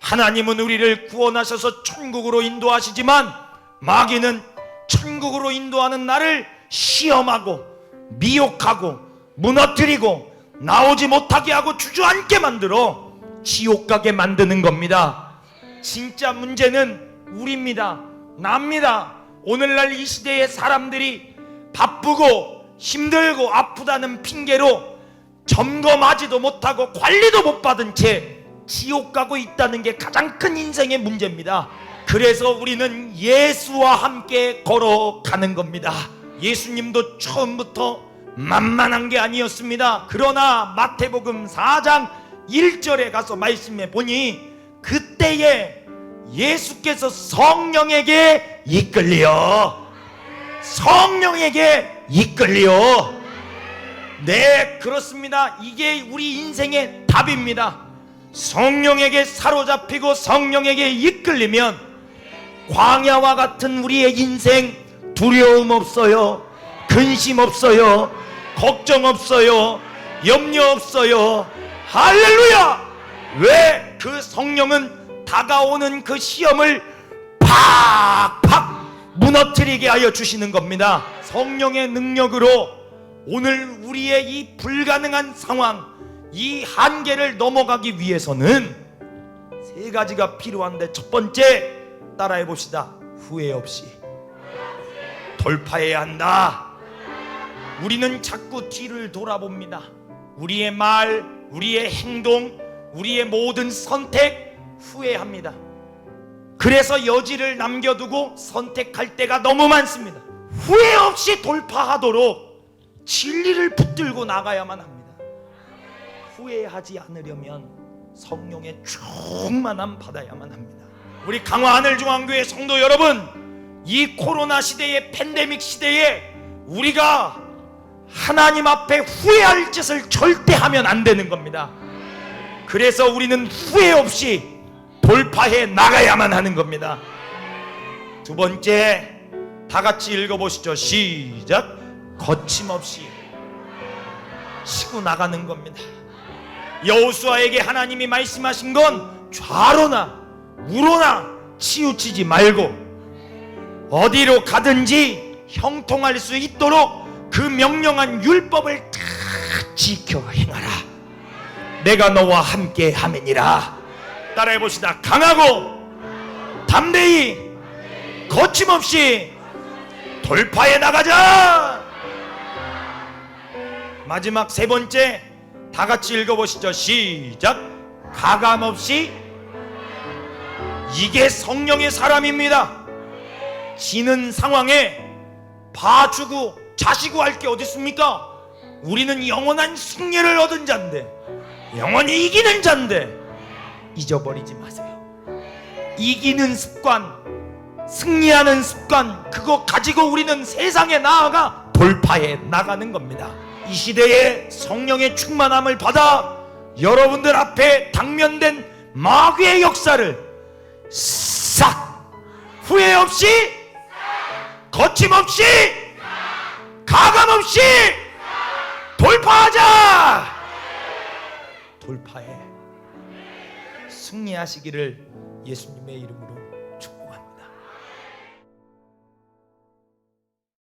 하나님은 우리를 구원하셔서 천국으로 인도하시지만 마귀는 천국으로 인도하는 나를 시험하고 미혹하고 무너뜨리고 나오지 못하게 하고 주저앉게 만들어 지옥 가게 만드는 겁니다. 진짜 문제는 우리입니다. 납니다. 오늘날 이 시대의 사람들이 바쁘고 힘들고 아프다는 핑계로 점검하지도 못하고 관리도 못 받은 채 지옥 가고 있다는 게 가장 큰 인생의 문제입니다. 그래서 우리는 예수와 함께 걸어가는 겁니다. 예수님도 처음부터 만만한 게 아니었습니다. 그러나 마태복음 4장 1절에 가서 말씀해 보니 그때에 예수께서 성령에게 이끌려 성령에게 이끌려 네 그렇습니다 이게 우리 인생의 답입니다 성령에게 사로잡히고 성령에게 이끌리면 광야와 같은 우리의 인생 두려움 없어요. 근심 없어요. 걱정 없어요. 염려 없어요. 할렐루야! 왜 그 성령은 다가오는 그 시험을 팍팍 무너뜨리게 하여 주시는 겁니다. 성령의 능력으로 오늘 우리의 이 불가능한 상황, 이 한계를 넘어가기 위해서는 세 가지가 필요한데 첫 번째 따라해 봅시다. 후회 없이 돌파해야 한다. 우리는 자꾸 뒤를 돌아봅니다. 우리의 말, 우리의 행동, 우리의 모든 선택 후회합니다. 그래서 여지를 남겨두고 선택할 때가 너무 많습니다. 후회 없이 돌파하도록 진리를 붙들고 나가야만 합니다. 후회하지 않으려면 성령의 충만함 받아야만 합니다. 우리 강화 하늘중앙교회 성도 여러분, 이 코로나 시대의 팬데믹 시대에 우리가 하나님 앞에 후회할 짓을 절대 하면 안 되는 겁니다. 그래서 우리는 후회 없이 돌파해 나가야만 하는 겁니다. 두 번째, 다 같이 읽어보시죠. 시작. 거침없이 치고 나가는 겁니다. 여호수아에게 하나님이 말씀하신 건 좌로나 우로나 치우치지 말고 어디로 가든지 형통할 수 있도록 그 명령한 율법을 다 지켜 행하라. 내가 너와 함께 하매니라. 따라해 봅시다. 강하고 담대히 거침없이 돌파해 나가자. 마지막 세 번째 다 같이 읽어보시죠. 시작. 가감 없이 이게 성령의 사람입니다. 지는 상황에 봐주고 자시고 할 게 어디 있습니까? 우리는 영원한 승리를 얻은 자인데 영원히 이기는 자인데 잊어버리지 마세요. 이기는 습관, 승리하는 습관, 그거 가지고 우리는 세상에 나아가 돌파해 나가는 겁니다. 이 시대에 성령의 충만함을 받아 여러분들 앞에 당면된 마귀의 역사를 싹 후회 없이 거침없이 가감 없이 돌파하자. 돌파해 승리하시기를 예수님의 이름으로